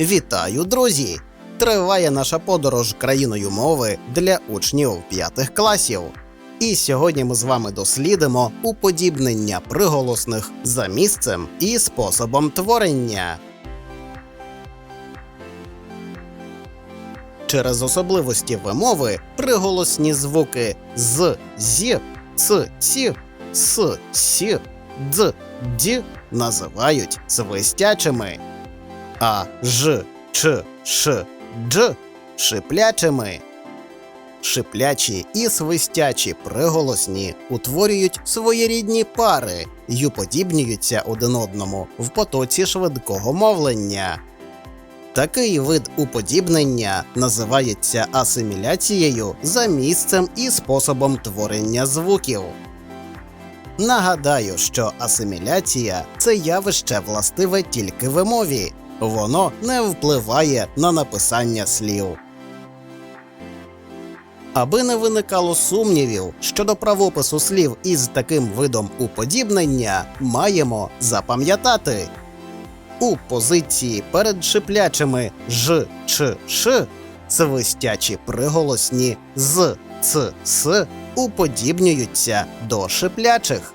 Вітаю, друзі! Триває наша подорож країною мови для учнів п'ятих класів. І сьогодні ми з вами дослідимо уподібнення приголосних за місцем і способом творення. Через особливості вимови приголосні звуки з, зі, ц, ці, с, сі, дз, ді називають свистячими, а ж, ч, ш, дж шиплячими. Шиплячі і свистячі приголосні утворюють своєрідні пари й уподібнюються один одному в потоці швидкого мовлення. Такий вид уподібнення називається асиміляцією за місцем і способом творення звуків. Нагадаю, що асиміляція це явище властиве тільки вимові, воно не впливає на написання слів. Аби не виникало сумнівів щодо правопису слів із таким видом уподібнення, маємо запам'ятати. У позиції перед шиплячими ж, ч, ш свистячі приголосні з, ц, с уподібнюються до шиплячих.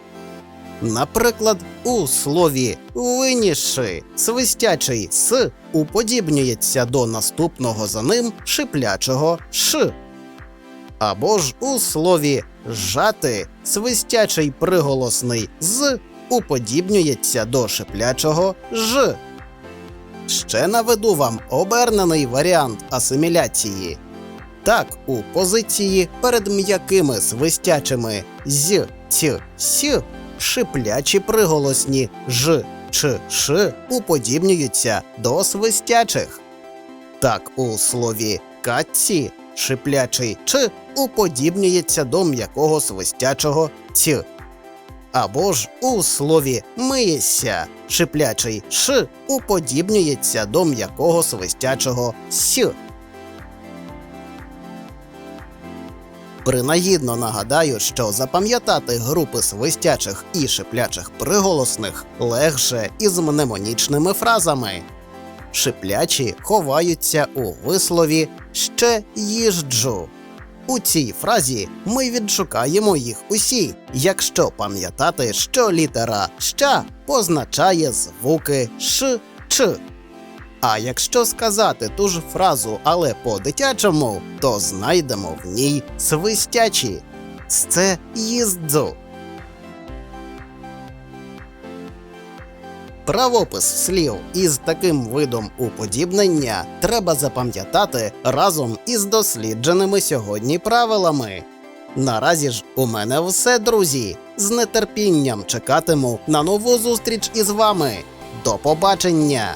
Наприклад, у слові виніши свистячий с уподібнюється до наступного за ним шиплячого ш. Або ж у слові жати свистячий приголосний з уподібнюється до шиплячого ж. Ще наведу вам обернений варіант асиміляції. Так, у позиції перед м'якими свистячими з, ць, с шиплячі приголосні ж, ч, ш уподібнюються до свистячих. Так, у слові катці шиплячий ч уподібнюється до м'якого свистячого ць. Або ж у слові миєся шиплячий ш уподібнюється до м'якого свистячого с. Принагідно нагадаю, що запам'ятати групи свистячих і шиплячих приголосних легше із мнемонічними фразами. Шиплячі ховаються у вислові ще їжджу. У цій фразі ми відшукаємо їх усі, якщо пам'ятати, що літера ща позначає звуки ш, ч. А якщо сказати ту ж фразу, але по-дитячому, то знайдемо в ній свистячі. Це їздзу. Правопис слів із таким видом уподібнення треба запам'ятати разом із дослідженими сьогодні правилами. Наразі ж у мене все, друзі. З нетерпінням чекатиму на нову зустріч із вами. До побачення!